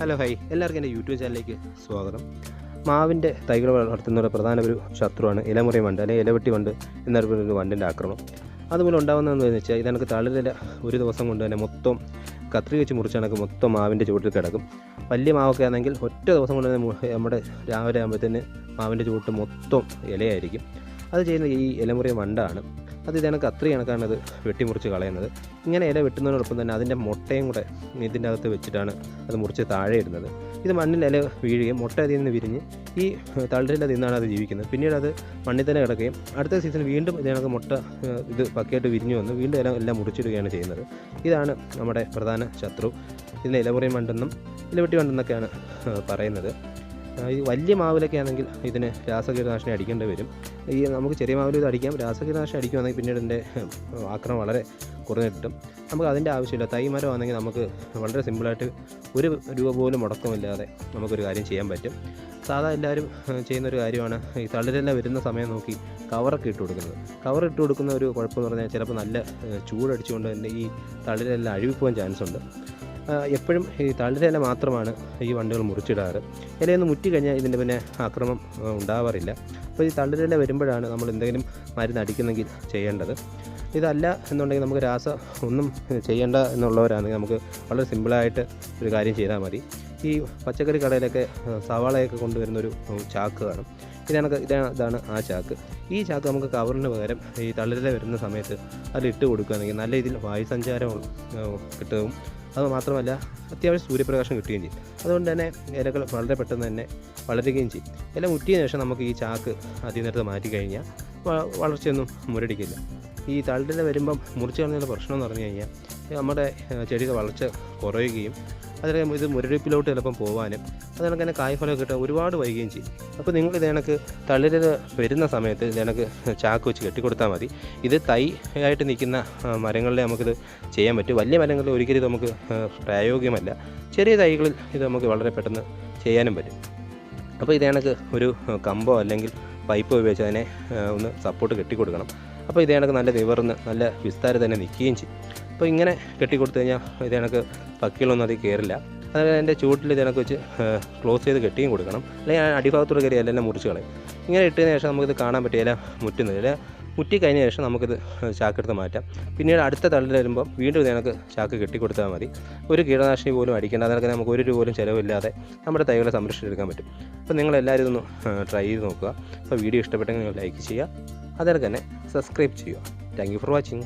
Hello high. എല്ലാവർക്കും എന്റെ YouTube ചാനലിലേക്ക് സ്വാഗതം. മാവിന്റെ തൈകൾ വളർത്തുന്നവരുടെ പ്രധാന ഒരു ശത്രുവാണ് ഇലമുറി വണ്ട് അല്ലെങ്കിൽ ഇലവെട്ടി വണ്ട് എന്നറിയപ്പെടുന്ന വണ്ടിന്റെ ആക്രമണം. അതുപോലെ ഉണ്ടാകുന്നതെന്ന് വെച്ചാൽ ഇതെനിക്ക് തളിരില ഒരു ദിവസം കൊണ്ട് തന്നെ മൊത്തം കത്രി വെച്ച് മുറിച്ചാണെങ്കിൽ മൊത്തം മാവിന്റെ ചുവട്ടിൽ കിടക്കും. വലിയ മാവൊക്കെ ആണെങ്കിൽ ഒറ്റ ദിവസം കൊണ്ട് തന്നെ നമ്മുടെ രാവിലെ ആകുമ്പോഴത്തേന് മാവിന്റെ ചുവട്ട് മൊത്തം ഇലയായിരിക്കും. അത് ചെയ്യുന്ന ഈ ഇലമുറി വണ്ടാണ്. അത് ഇതാണ് കത്രി കണക്കാണ് വെട്ടിമുറിച്ച് കളയുന്നത്. ഇങ്ങനെ ഇല വെട്ടുന്നതിനോടൊപ്പം തന്നെ അതിന്റെ മുട്ടയും കൂടെ ഇതിന്റെ അകത്ത് വെച്ചിട്ടാണ് അത് മുറിച്ച് താഴെ ഇടുന്നത്. ഇത് മണ്ണിൽ ഇല വീഴുകയും മുട്ട അതിൽ നിന്ന് വിരിഞ്ഞ് ഈ തളിരില നിന്നാണ് അത് ജീവിക്കുന്നത്. പിന്നീട് അത് മണ്ണിൽ തന്നെ കിടക്കുകയും അടുത്ത സീസൺ വീണ്ടും ഇതിനകത്ത് മുട്ട ഇത് പക്കയായിട്ട് വിരിഞ്ഞു വന്ന് വീണ്ടും ഇല എല്ലാം മുറിച്ചിടുകയാണ് ചെയ്യുന്നത്. ഇതാണ് നമ്മുടെ പ്രധാന ശത്രു. ഇതിനെ ഇലപുറയും മണ്ടെന്നും ഇലവെട്ടി മണ്ടെന്നൊക്കെയാണ് ഏഹ്, പറയുന്നത്. ഈ വലിയ മാവിലൊക്കെ ആണെങ്കിൽ ഇതിന് രാസകീടനാശിനി അടിക്കേണ്ടി വരും. ഈ നമുക്ക് ചെറിയ മാവിൽ ഇത് അടിക്കാം. രാസകീടനാശിനി അടിക്കുകയാണെങ്കിൽ പിന്നീട് ഇതിന്റെ ആക്രമണം വളരെ കുറഞ്ഞു കിട്ടും. നമുക്ക് അതിന്റെ ആവശ്യമില്ല. തൈ മരം ആണെങ്കിൽ നമുക്ക് വളരെ സിമ്പിളായിട്ട് ഒരു രൂപ പോലും മുടക്കമില്ലാതെ നമുക്കൊരു കാര്യം ചെയ്യാൻ പറ്റും. സാധാ എല്ലാവരും ചെയ്യുന്നൊരു കാര്യമാണ് ഈ തളിരെല്ലാം വരുന്ന സമയം നോക്കി കവറൊക്കെ ഇട്ട് കൊടുക്കുന്നത്. കവർ കൊടുക്കുന്ന ഒരു കുഴപ്പമെന്ന് പറഞ്ഞാൽ ചിലപ്പോൾ നല്ല ചൂടടിച്ചുകൊണ്ട് തന്നെ ഈ തളിരെല്ലാം അഴുകിപ്പോകാൻ ചാൻസ് ഉണ്ട് എപ്പോഴും ഈ തളിരില മാത്രമാണ് ഈ വണ്ടികൾ മുറിച്ചിടാറ്. ഇലയൊന്ന് മുറ്റി കഴിഞ്ഞാൽ ഇതിന്റെ പിന്നെ ആക്രമം ഉണ്ടാവാറില്ല. അപ്പോൾ ഈ തളിരില വരുമ്പോഴാണ് നമ്മൾ എന്തെങ്കിലും മരുന്ന് അടിക്കുന്നെങ്കിൽ ചെയ്യേണ്ടത്. ഇതല്ല എന്നുണ്ടെങ്കിൽ നമുക്ക് രാസ ഒന്നും ചെയ്യേണ്ട എന്നുള്ളവരാണെങ്കിൽ നമുക്ക് വളരെ സിമ്പിളായിട്ട് ഒരു കാര്യം ചെയ്താൽ മതി. ഈ പച്ചക്കറി കടയിലൊക്കെ സവാളയൊക്കെ കൊണ്ടുവരുന്നൊരു ചാക്ക് കാണും. ഇതാണ് ഇതാണ് ആ ചാക്ക്. ഈ ചാക്ക് നമുക്ക് കവറിന് പകരം ഈ തളിരില വരുന്ന സമയത്ത് അതിൽ ഇട്ട് കൊടുക്കുകയാണെങ്കിൽ നല്ല രീതിയിൽ വായു സഞ്ചാരം കിട്ടും. അത് മാത്രമല്ല അത്യാവശ്യം സൂര്യപ്രകാശം കിട്ടുകയും ചെയ്യും. അതുകൊണ്ട് തന്നെ ഇലകൾ വളരെ പെട്ടെന്ന് തന്നെ വളരുകയും ചെയ്യും. ഇല മുറ്റിയതിനു ശേഷം നമുക്ക് ഈ ചാക്ക് അതിൽ മാറ്റി കഴിഞ്ഞാൽ വളർച്ചയൊന്നും മുരടിക്കില്ല. ഈ തളിരില വരുമ്പം മുറിച്ച് കളഞ്ഞ പ്രശ്നം എന്ന് പറഞ്ഞു കഴിഞ്ഞാൽ നമ്മുടെ ചെടിയുടെ വളർച്ച കുറയുകയും അതിന് ഇത് മുരടിപ്പിലോട്ട് ചിലപ്പം പോകാനും അതുകണക്ക് തന്നെ കായ്ഫലമൊക്കെ കിട്ടാൻ ഒരുപാട് വൈകുകയും ചെയ്യും. അപ്പോൾ നിങ്ങൾ ഇത് കണക്ക് തളിരില വരുന്ന സമയത്ത് ഇത് കണക്ക് ചാക്ക് വെച്ച് കെട്ടിക്കൊടുത്താൽ മതി. ഇത് തൈ ആയിട്ട് നിൽക്കുന്ന മരങ്ങളിലെ നമുക്കിത് ചെയ്യാൻ പറ്റും. വലിയ മരങ്ങളിൽ ഒരിക്കലും ഇത് നമുക്ക് പ്രായോഗികമല്ല. ചെറിയ തൈകളിൽ ഇത് നമുക്ക് വളരെ പെട്ടെന്ന് ചെയ്യാനും പറ്റും. അപ്പോൾ ഇത് ഒരു കമ്പോ അല്ലെങ്കിൽ പൈപ്പ് ഉപയോഗിച്ച് അതിനെ ഒന്ന് സപ്പോർട്ട് കെട്ടിക്കൊടുക്കണം. അപ്പോൾ ഇത് നല്ല നിവർന്ന് നല്ല വിസ്താരം തന്നെ നിൽക്കുകയും ചെയ്യും. അപ്പോൾ ഇങ്ങനെ കെട്ടിക്കൊടുത്തു കഴിഞ്ഞാൽ ഇത് കണക്ക് പക്കികളൊന്നും അതിൽ കയറില്ല അതുപോലെ എന്റെ ചൂട്ടിൽ ഇത് വെച്ച് ക്ലോസ് ചെയ്ത് കെട്ടിയും കൊടുക്കണം. അല്ലെങ്കിൽ ഞാൻ അടിഭാഗത്തോട് കയറി എല്ലാം മുറിച്ച് കളയും. ഇങ്ങനെ ഇട്ടതിന് ശേഷം നമുക്കിത് കാണാൻ പറ്റിയില്ല മുറ്റുന്നത്. ഇല മുറ്റി കഴിഞ്ഞ ശേഷം നമുക്കിത് ചാക്കെടുത്ത് മാറ്റാം. പിന്നീട് അടുത്ത തള്ളിൽ വരുമ്പോൾ വീണ്ടും ഇത് എനിക്ക് ചാക്ക് കെട്ടിക്കൊടുത്താൽ മതി. ഒരു കീടനാശിനി പോലും അടിക്കേണ്ട അതിനൊക്കെ നമുക്ക് ഒരു രൂപ പോലും ചിലവില്ലാതെ നമ്മുടെ തൈകളെ സംരക്ഷിച്ചെടുക്കാൻ പറ്റും. അപ്പോൾ നിങ്ങളെല്ലാവരും ഇതൊന്ന് ട്രൈ ചെയ്ത് നോക്കുക. അപ്പോൾ വീഡിയോ ഇഷ്ടപ്പെട്ടെങ്കിൽ നിങ്ങൾ ലൈക്ക് ചെയ്യുക. അതേപോലെ തന്നെ സബ്സ്ക്രൈബ് ചെയ്യുക. Thank for watching